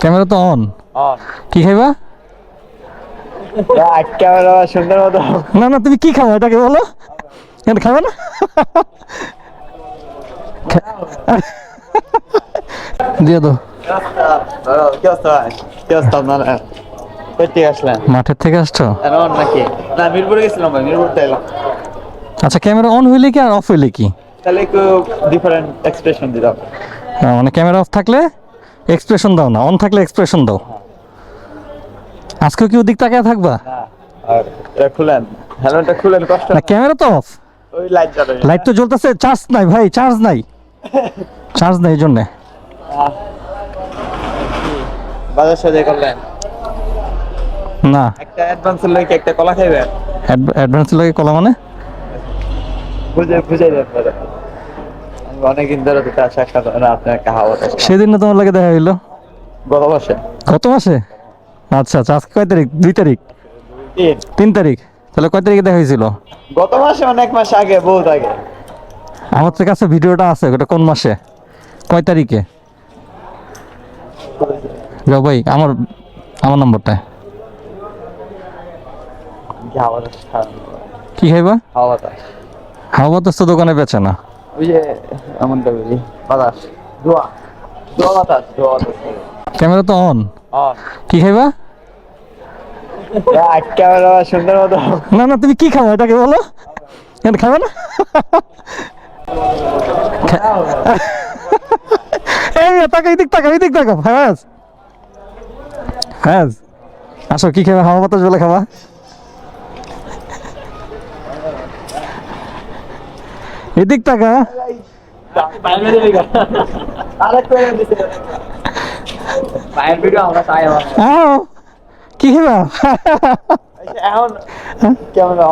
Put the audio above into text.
Camera তো on. কি খাইবা? সুন্দর মতো। না না তুমি কি খাব এটাকে বলো? এটা খাবে না? দিয়ে দাও। মাঠের থেকে আসছো? না মিরপুরে গেছিলাম ভাই মিরপুর এলাম। আচ্ছা ক্যামেরা অন হইলে কি আর অফ হইলে কি? তাহলে একটু ডিফারেন্ট এক্সপ্রেশন দিতাম। মানে ক্যামেরা অফ থাকলে এক্সপ্রেশন দাও না অন থাকলে এক্সপ্রেশন দাও। আজকেও কি ওদিক তাকিয়ে থাকবা? আর এটা খুলেন। হেলমেটটা খুলেন কষ্ট না ক্যামেরা তো অফ ওই লাইট জ্বালাবেন লাইট তো জ্বলতেছে চার্জ নাই ভাই চার্জ নাই। চার্জ নাই জন্যে। বাজার সাথে করলেন? না। একটা অ্যাডভান্স লইকে একটা কলা খাইবেন? অ্যাডভান্স লাগে কলা মানে? বুঝে বুঝে দেন আমি অনেকদিন ধরে তো তার সাক্ষাৎ না আপনার একটা হাওয়া সেদিন না তোমার লাগে দেখা হইল? গত বসে গত মাসে? আচ্ছা আচ্ছা আজকে কয় তারিখ? দুই তারিখ? তিন। তারিখ? তাহলে কয় তারিখে দেখা হয়েছিল গত মাসে অনেক মাস আগে বহুত আগে। আমার কাছে ভিডিওটা আছে ওটা কোন মাসে? কয় তারিখে? যাও ভাই আমার আমার নম্বরটা। কি খাইবা? হাওয়া বাতাস হাওয়া বাতাস তো দোকানে বেচে না। ওই যে এমনটা বলি বাতাস দোয়া দোয়া বাতাস দোয়া বাতাস। ক্যামেরা তো অন? কি খাইবা? ক্যামেরা সুন্দর মতো। না না তুমি কি খাব এটাকে বলো। এটা খাবে না? এই তাকা এদিক তাকা এদিক তাকা ফ্যাজ। ফ্যাজ। আসো কি খাবে হাওয়া বাতাস বলে খাবা। এদিক আমার কি এখন ক্যামেরা